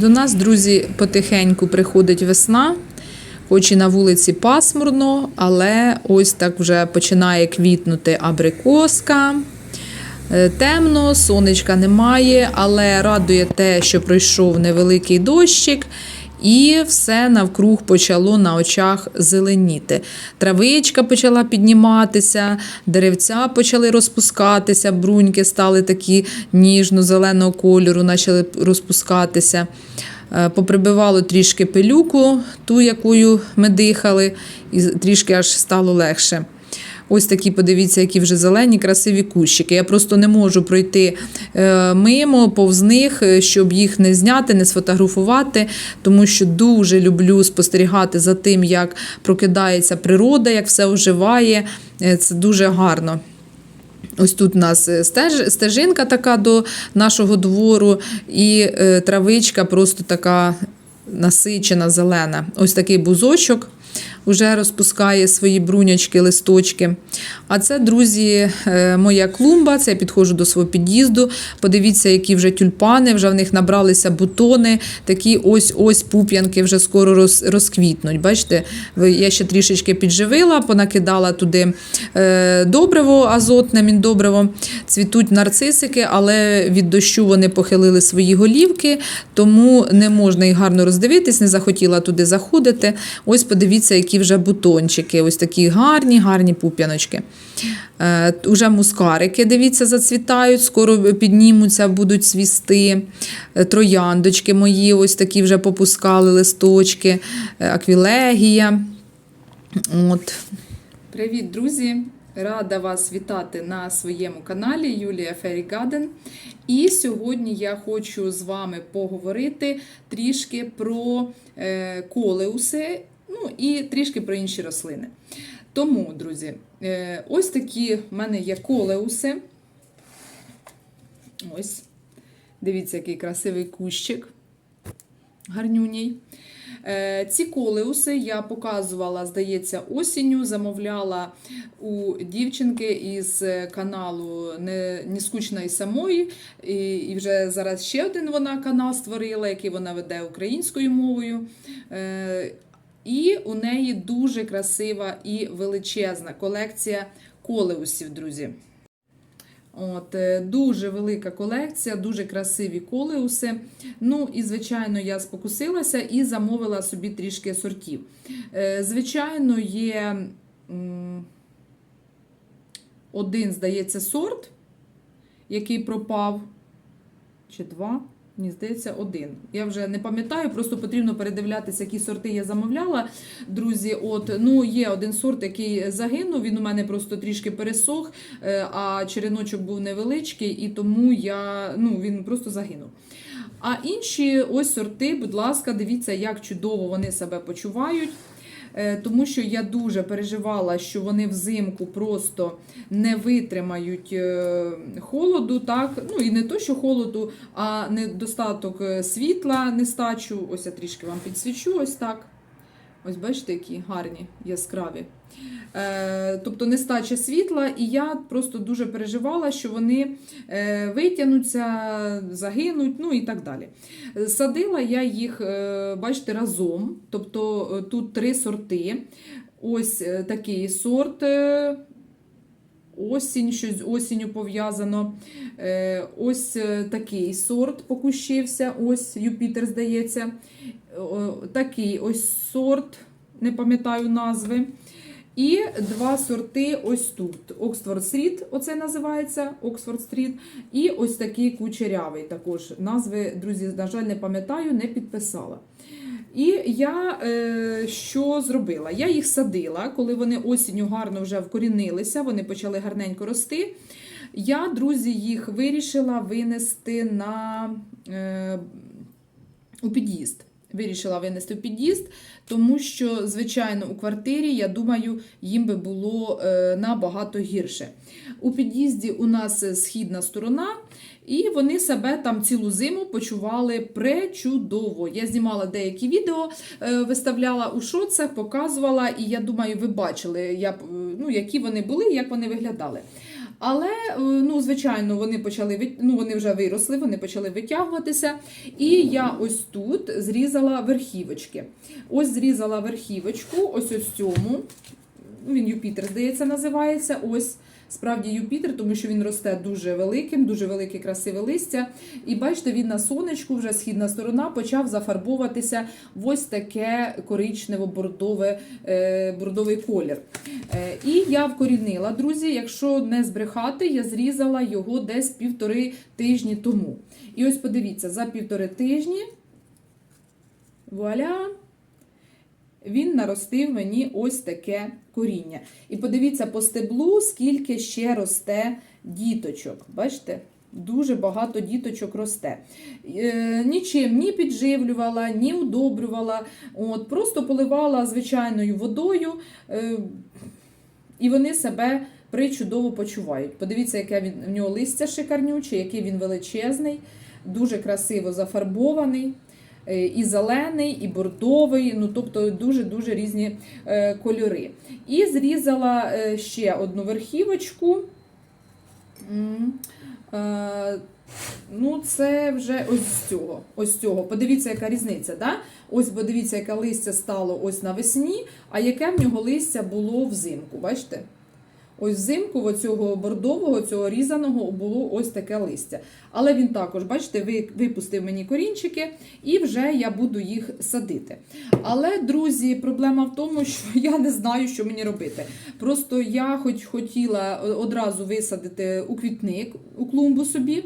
До нас, друзі, потихеньку приходить весна, хоч і на вулиці пасмурно, але ось так вже починає квітнути абрикоска. Е, Темно, сонечка немає, але радує те, що пройшов невеликий дощик, і все навкруг почало на очах зеленіти. Травичка почала підніматися, деревця почали розпускатися, бруньки стали такі ніжно-зеленого кольору, почали розпускатися. Е, Поприбивало трішки пилюку, ту, якою ми дихали, і трішки аж стало легше. Ось такі, подивіться, які вже зелені, красиві кущики. Я просто не можу пройти е, мимо, повз них, е, щоб їх не зняти, не сфотографувати, тому що дуже люблю спостерігати за тим, як прокидається природа, як все оживає. Е, Це дуже гарно. Ось тут у нас стеж, стежинка така до нашого двору, і травичка просто така насичена, зелена. Ось такий бузочок вже розпускає свої брунячки, листочки. А це, друзі, е, моя клумба. Це я підходжу до свого під'їзду. Подивіться, які вже тюльпани, вже в них набралися бутони, такі ось-ось пуп'янки вже скоро роз, розквітнуть. Бачите, я ще трішечки підживила, понакидала туди е, добриво, азотне міндобриво. Цвітуть нарцисики, але від дощу вони похилили свої голівки, тому не можна їх гарно роздивитись, не захотіла туди заходити. Ось подивіться, які вже бутончики, ось такі гарні, гарні пуп'яночки. Е, Уже мускарики, дивіться, зацвітають, скоро піднімуться, будуть цвісти. Е, Трояндочки мої, ось такі вже попускали листочки, Е, аквілегія. От. Привіт, друзі! Рада вас вітати на своєму каналі Юлія Фері Гаден. І сьогодні я хочу з вами поговорити трішки про е, колеуси, ну і трішки про інші рослини. Тому, друзі, е, ось такі в мене є колеуси. Ось. Дивіться, який красивий кущик. Гарнюній. Е, Ці колеуси я показувала, здається, осінню. Замовляла у дівчинки із каналу Не, не скучної самої. І, і вже зараз ще один вона канал створила, який вона веде українською мовою. І у неї дуже красива і величезна колекція колеусів, друзі. От, е, Дуже велика колекція, дуже красиві колеуси. Ну і, звичайно, я спокусилася і замовила собі трішки сортів. Е, Звичайно, є один, здається, сорт, який пропав. Чи два? Мені здається, один. Я вже не пам'ятаю, просто потрібно передивлятися, які сорти я замовляла. Друзі, от ну є один сорт, який загинув. Він у мене просто трішки пересох, е, а череночок був невеличкий, і тому я ну він просто загинув. А інші ось сорти, будь ласка, дивіться, як чудово вони себе почувають. Е, Тому що я дуже переживала, що вони взимку просто не витримають е, холоду, так? Ну і не то, що холоду, а недостаток е, світла, нестачу. Ось я трішки вам підсвічу, ось так. Ось бачите, які гарні, яскраві. Е, тобто нестача світла, і я просто дуже переживала, що вони е, витягнуться, загинуть, ну і так далі. Садила я їх, е, бачите, разом. Тобто е, тут три сорти. Ось е, такий сорт. е, Осінь, щось з осінню пов'язано. Е, Ось е, такий сорт покущився. Ось Юпітер, здається. Такий ось сорт, не пам'ятаю назви. І два сорти ось тут. Оксфорд Стріт, оце називається Оксфорд Стріт. І ось такий кучерявий також. Назви, друзі, на жаль, не пам'ятаю, не підписала. І я е, що зробила? Я їх садила, коли вони осінню гарно вже вкорінилися, вони почали гарненько рости. Я, друзі, їх вирішила винести на, е, у під'їзд. Вирішила винести в під'їзд, тому що, звичайно, у квартирі, я думаю, їм би було е, набагато гірше. У під'їзді у нас східна сторона, і вони себе там цілу зиму почували пречудово. Я знімала деякі відео, е, виставляла у шоцах, показувала, і я думаю, ви бачили, я, е, ну, які вони були, як вони виглядали. Але, е, ну, звичайно, вони почали ну, вони вже виросли, вони почали витягуватися. І я ось тут зрізала верхівочки. Ось зрізала верхівочку, ось ось цьому. Він Юпітер, здається, називається. Ось справді Юпітер, тому що він росте дуже великим, дуже велике красиве листя. І бачите, він на сонечку, вже східна сторона, почав зафарбовуватися в ось таке коричнево-бордове е, бордовий колір. Е, і я вкорінила, друзі, якщо не збрехати, я зрізала його десь півтори тижні тому. І ось подивіться, за півтори тижні. Вуаля! Він наростив мені ось таке коріння. І подивіться по стеблу, скільки ще росте діточок. Бачите? Дуже багато діточок росте. Е, нічим ні підживлювала, ні удобрювала. От, просто поливала звичайною водою, е, і вони себе причудово почувають. Подивіться, яке він, в нього листя шикарнюче, який він величезний, дуже красиво зафарбований. Е, І зелений, і бордовий, ну тобто дуже-дуже різні е, кольори. І зрізала е, ще одну верхівочку. Ну, це вже ось з цього. Ось цього. Подивіться, яка різниця. Да? Ось подивіться, яке листя стало ось навесні, а яке в нього листя було взимку. Бачите? Ось взимку оцього бордового, цього різаного було ось таке листя. Але він також, бачите, ви- випустив мені корінчики, і вже я буду їх садити. Але, друзі, проблема в тому, що я не знаю, що мені робити. Просто я хоч хотіла одразу висадити у квітник, у клумбу собі.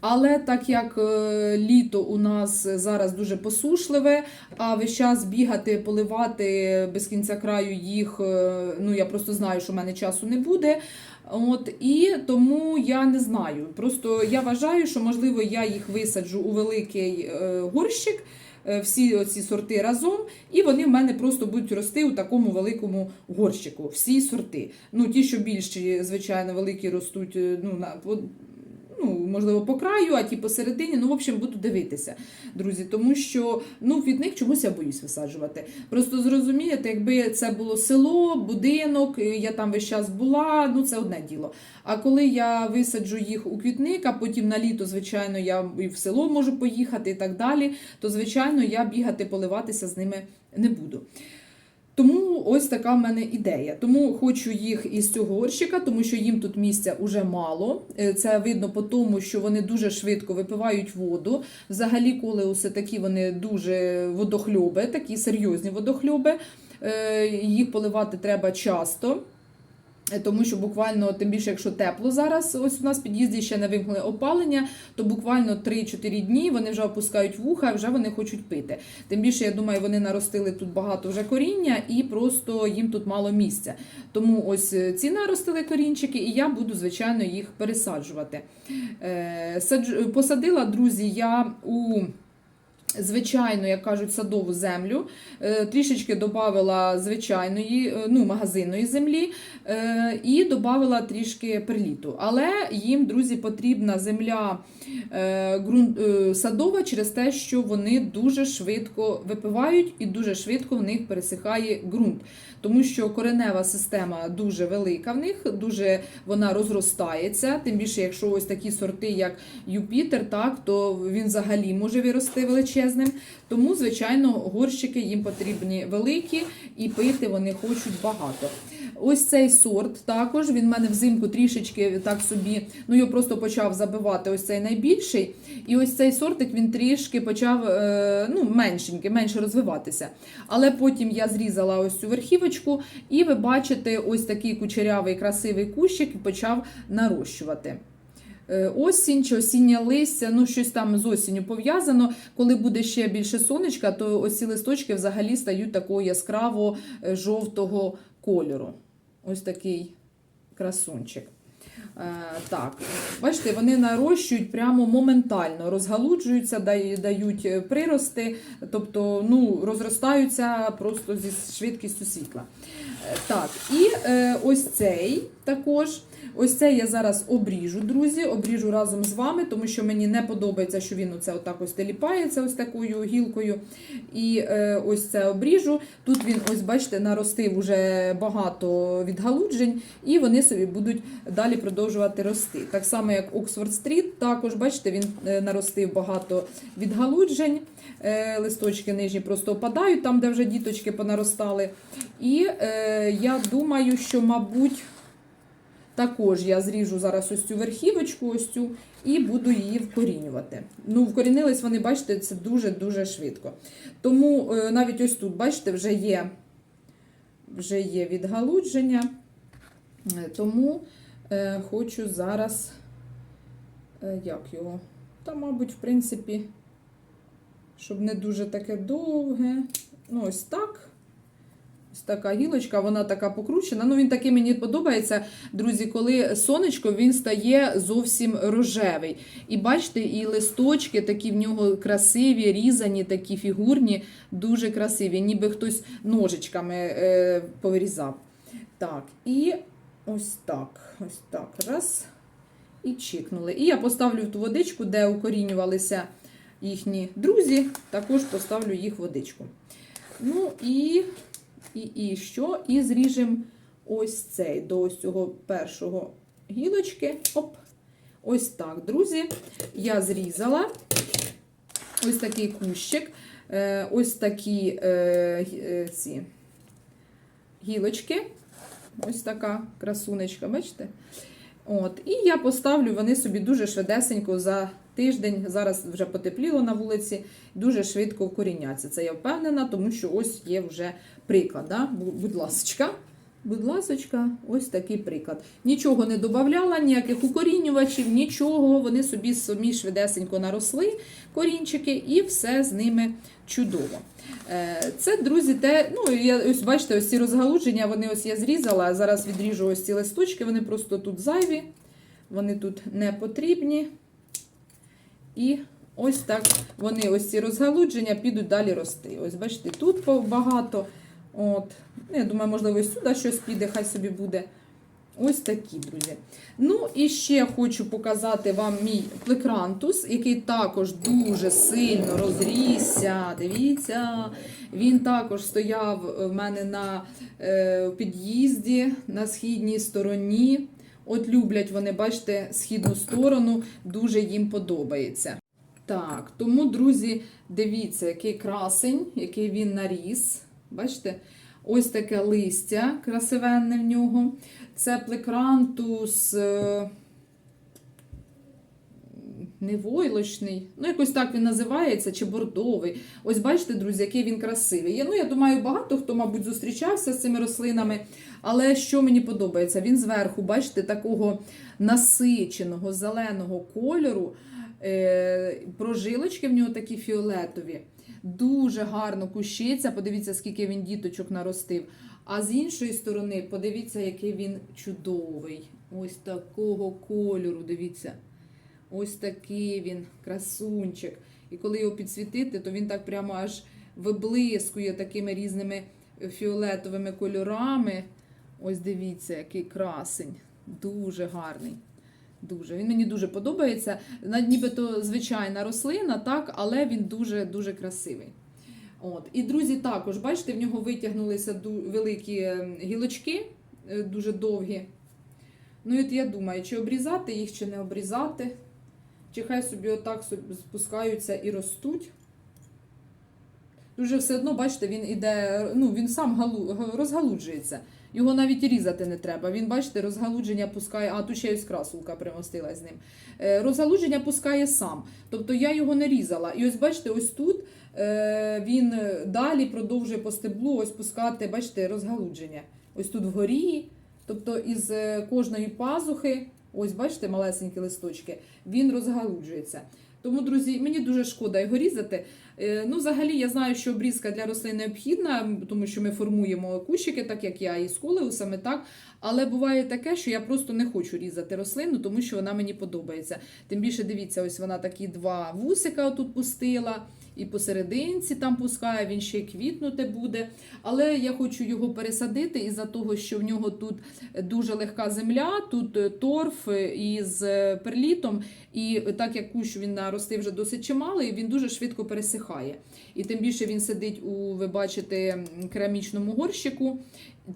Але так як е, літо у нас зараз дуже посушливе, а весь час бігати, поливати без кінця краю їх, е, ну я просто знаю, що в мене часу не буде. От і тому я не знаю. Просто я вважаю, що можливо я їх висаджу у великий е, горщик. Всі ці сорти разом, і вони в мене просто будуть рости у такому великому горщику. Всі сорти. Ну, ті, що більші, звичайно, великі ростуть ну, на, ну, можливо, по краю, а ті посередині. Ну, в общем, буду дивитися, друзі, тому що ну, квітник чомусь я боюсь висаджувати. Просто зрозумієте, якби це було село, будинок, я там весь час була, ну це одне діло. А коли я висаджу їх у квітник, а потім на літо, звичайно, я і в село можу поїхати і так далі, то, звичайно, я бігати, поливатися з ними не буду. Тому ось така в мене ідея. Тому хочу їх із цього горщика, тому що їм тут місця уже мало. Е, Це видно по тому, що вони дуже швидко випивають воду. Взагалі, колеуси такі вони дуже водохльоби, такі серйозні водохльоби. Е, Їх поливати треба часто. Е, Тому що буквально, тим більше, якщо тепло зараз, ось у нас під'їзді ще не вимкнули опалення, то буквально 3-4 дні вони вже опускають вуха, вже вони хочуть пити. Тим більше, я думаю, вони наростили тут багато вже коріння і просто їм тут мало місця. Тому ось е, ці наростили корінчики, і я буду, звичайно, їх пересаджувати. Е, садж- Посадила, друзі, я у. Звичайно, як кажуть, садову землю. Е, Трішечки додавала звичайної, е, ну, магазинної землі е, і додавала трішки приліту. Але їм, друзі, потрібна земля садова через те, що вони дуже швидко випивають і дуже швидко в них пересихає ґрунт. Тому що коренева система дуже велика в них, дуже вона розростається. Тим більше, якщо ось такі сорти, як Юпітер, так то він взагалі може вирости величезним. Тому, звичайно, горщики їм потрібні великі і пити вони хочуть багато. Ось цей сорт також він в мене взимку трішечки так собі, ну його просто почав забивати ось цей найбільший. І ось цей сортик він трішки почав е, ну, меншенький, менше розвиватися. Але потім я зрізала ось цю верхівочку, і ви бачите, ось такий кучерявий красивий кущик почав нарощувати. Е, Осінь чи осіннє листя, ну щось там з осінню пов'язано. Коли буде ще більше сонечка, то ось ці листочки взагалі стають такого яскраво е, жовтого кольору. Ось такий красунчик. Е, так, бачите, вони нарощують прямо моментально, розгалуджуються, дають прирости, тобто ну, розростаються просто зі швидкістю світла. Так, і ось цей також. Ось цей я зараз обріжу, друзі, обріжу разом з вами, тому що мені не подобається, що він оце отак ось теліпається ось такою гілкою. І е, ось це обріжу. Тут він, ось бачите, наростив уже багато відгалуджень, і вони собі будуть далі продовжувати рости. Так само, як Оксфорд Стріт, також бачите, він е, наростив багато відгалуджень. Е, листочки нижні просто опадають, там, де вже діточки понаростали. І е, я думаю, що, мабуть, також я зріжу зараз ось цю верхівочку, ось цю, і буду її вкорінювати. Ну, вкорінились вони, бачите, це дуже-дуже швидко. Тому е, навіть ось тут, бачите, вже є, вже є відгалудження. Е, Тому е, хочу зараз, е, як його? Та, мабуть, в принципі, щоб не дуже таке довге. Ну, ось так. Така гілочка, вона така покручена. Ну, він такий мені подобається, друзі, коли сонечко він стає зовсім рожевий. І бачите, і листочки такі в нього красиві, різані, такі фігурні, дуже красиві, ніби хтось ножичками е, повирізав. Так, і ось так. Ось так. Раз. І чикнули. І я поставлю в ту водичку, де укорінювалися їхні друзі, також поставлю їх водичку. Ну і. І, і що? І зріжемо ось цей до ось цього першого гілочки. Оп. Ось так, друзі. Я зрізала ось такий кущик, е, ось такі е, е, ці гілочки. Ось така красунечка, бачите? От, і я поставлю вони собі дуже швидесенько за тиждень. Зараз вже потепліло на вулиці, дуже швидко вкоріняться. Це я впевнена, тому що ось є вже приклад. Да? Будь ласочка. Будь ласочка, ось такий приклад. Нічого не додавала, ніяких укорінювачів, нічого. Вони собі самі швидесенько наросли, корінчики, і все з ними чудово. Е, Це, друзі, те, ну, я, ось бачите, ось ці розгалудження, вони ось я зрізала, зараз відріжу ось ці листочки, вони просто тут зайві, вони тут не потрібні. І ось так вони, ось ці розгалудження, підуть далі рости. Ось бачите, тут багато. От. Ну, Я думаю, можливо, сюди щось піде, хай собі буде. Ось такі, друзі. Ну, і ще хочу показати вам мій плекрантус, який також дуже сильно розрісся. Дивіться, він також стояв в мене на е, під'їзді на східній стороні. От люблять вони, бачите, східну сторону, дуже їм подобається. Так, тому, друзі, дивіться, який красень, який він наріс. Бачите? Ось таке листя красивенне в нього. Це плекрантус е, не войлочний, ну якось так він називається, чи бордовий. Ось бачите, друзі, який він красивий. Я, ну, я думаю, багато хто, мабуть, зустрічався з цими рослинами. Але що мені подобається? Він зверху, бачите, такого насиченого зеленого кольору. Е, прожилочки в нього такі фіолетові. Дуже гарно кущиться. Подивіться, скільки він діточок наростив. А з іншої сторони, подивіться, який він чудовий. Ось такого кольору. Дивіться. Ось такий він, красунчик. І коли його підсвітити, то він так прямо аж виблискує такими різними фіолетовими кольорами. Ось дивіться, який красень. Дуже гарний. Дуже. Він мені дуже подобається. Нібито звичайна рослина, так, але він дуже-дуже красивий. От. І друзі, також, бачите, в нього витягнулися великі е, гілочки, е, дуже довгі. Ну, і от я думаю, чи обрізати їх, чи не обрізати. Чи хай собі отак спускаються і ростуть. Дуже все одно, бачите, він іде, ну, він сам галу, розгалуджується. Його навіть різати не треба. Він, бачите, розгалудження пускає, а тут ще й красулка примостилась з ним. Е, Розгалудження пускає сам. Тобто я його не різала. І ось бачите, ось тут е, він далі продовжує по стеблу ось пускати, бачите, розгалудження. Ось тут вгорі. Тобто із е, кожної пазухи, ось бачите, малесенькі листочки, він розгалуджується. Тому, друзі, мені дуже шкода його різати. Е, Ну, взагалі, я знаю, що обрізка для рослин необхідна, тому що ми формуємо кущики, так як я і з колеусами, так. Але буває таке, що я просто не хочу різати рослину, тому що вона мені подобається. Тим більше, дивіться, ось вона такі два вусика отут пустила. І посерединці там пускає, він ще й квітнути буде. Але я хочу його пересадити із-за того, що в нього тут дуже легка земля, тут е, торф е, із е, перлітом, і так як кущ він наростив вже досить чималий, він дуже швидко пересихає. І тим більше він сидить у, ви бачите, керамічному горщику,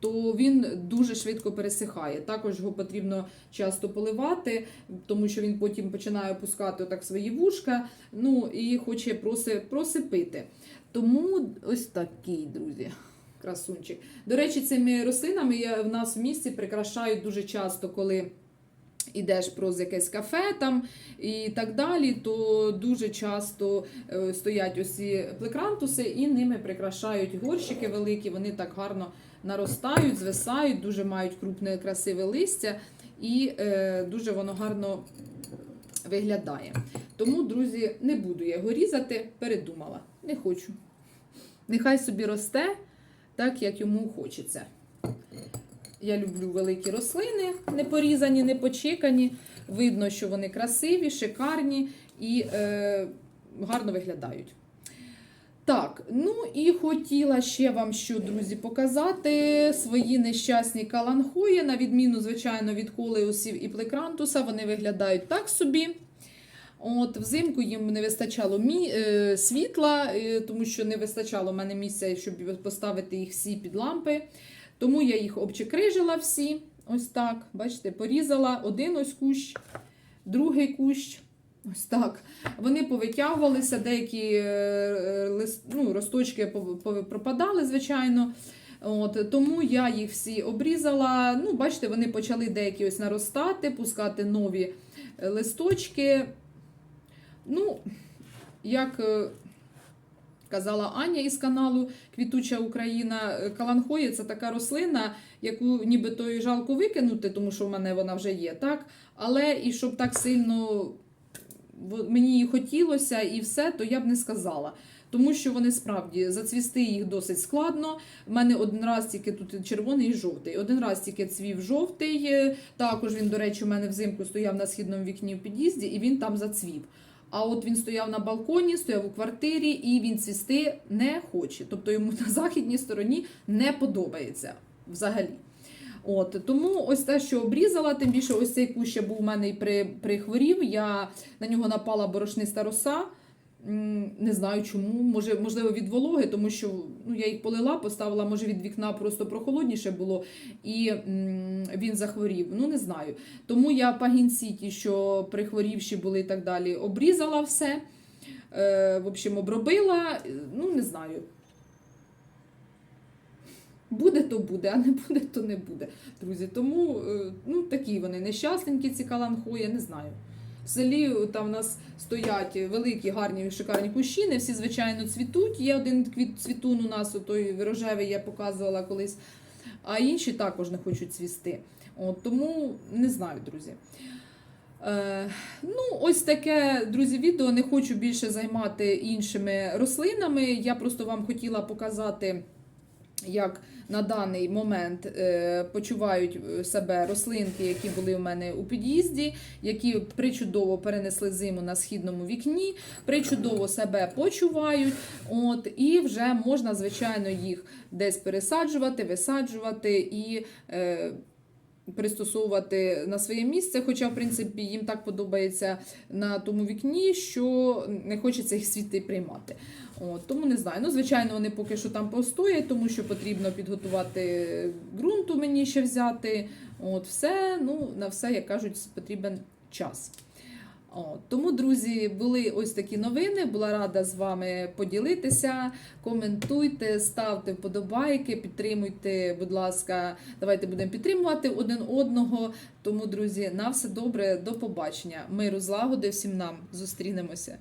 то він дуже швидко пересихає. Також його потрібно часто поливати, тому що він потім починає опускати так свої вушка, ну і хоче проси, просипити. Тому ось такий, друзі. Красунчик. До речі, цими рослинами в нас в місті прикрашають дуже часто, коли ідеш проз якесь кафе там і так далі, то дуже часто е, стоять ось плекрантуси і ними прикрашають горщики великі, вони так гарно наростають, звисають, дуже мають крупне красиве листя, і е, дуже воно гарно виглядає. Тому, друзі, не буду я його різати, передумала. Не хочу. Нехай собі росте так, як йому хочеться. Я люблю великі рослини, не порізані, не почекані. Видно, що вони красиві, шикарні і е, гарно виглядають. Так, ну і хотіла ще вам що, друзі, показати свої нещасні каланхої, на відміну, звичайно, від колеусів і плекрантуса, вони виглядають так собі. От, Взимку їм не вистачало мі... е, світла, е, тому що не вистачало в мене місця, щоб поставити їх всі під лампи. Тому я їх обчекрижила всі. Ось так. Бачите, порізала один ось кущ, другий кущ. Ось так. Вони повитягувалися, деякі е, ну, росточки пропадали, звичайно. От, тому я їх всі обрізала. Ну, бачите, вони почали деякі ось наростати, пускати нові листочки. Ну, як е, казала Аня із каналу Квітуча Україна, е, каланхоя це така рослина, яку нібито і жалко викинути, тому що в мене вона вже є, так? Але і щоб так сильно мені її хотілося і все, то я б не сказала. Тому що вони справді зацвісти їх досить складно. У мене один раз тільки тут червоний і жовтий. Один раз тільки цвів жовтий. е, Також він, до речі, у мене взимку стояв на східному вікні в під'їзді, і він там зацвів. А от він стояв на балконі, стояв у квартирі, і він цвісти не хоче. Тобто йому на західній стороні не подобається взагалі. От тому ось те, що обрізала, тим більше ось цей кущ був у мене і при, прихворів. Я на нього напала борошниста роса. Не знаю чому, може, можливо, від вологи, тому що ну, я їх полила, поставила, може, від вікна просто прохолодніше було, і він захворів. Ну, не знаю. Тому я пагінці, ті, що прихворівші були і так далі, обрізала все. Е, в общем, обробила. Ну, не знаю. Буде, то буде, а не буде, то не буде. Друзі, тому е, ну, такі вони нещасненькі, ці каланхої, я не знаю. В селі е, там у нас стоять великі, гарні, шикарні кущі, всі, звичайно, цвітуть. Є один квіт цвітун у нас, той рожевий я показувала колись, а інші також не хочуть цвісти. От, тому не знаю, друзі. Е, ну, ось таке, друзі, відео. Не хочу більше займати іншими рослинами. Я просто вам хотіла показати як на даний момент е, почувають себе рослинки, які були у мене у під'їзді, які причудово перенесли зиму на східному вікні, причудово себе почувають. От, і вже можна, звичайно, їх десь пересаджувати, висаджувати і. Пристосовувати на своє місце, хоча, в принципі, їм так подобається на тому вікні, що не хочеться їх світи приймати. От, тому не знаю. Ну, звичайно, вони поки що там постоять, тому що потрібно підготувати ґрунту мені ще взяти. От, все, ну, на все, як кажуть, потрібен час. От, тому, друзі, були ось такі новини. Була рада з вами поділитися. Коментуйте, ставте вподобайки, підтримуйте, будь ласка, давайте будемо підтримувати один одного. Тому, друзі, на все добре, до побачення. Миру, злагоди всім нам зустрінемося.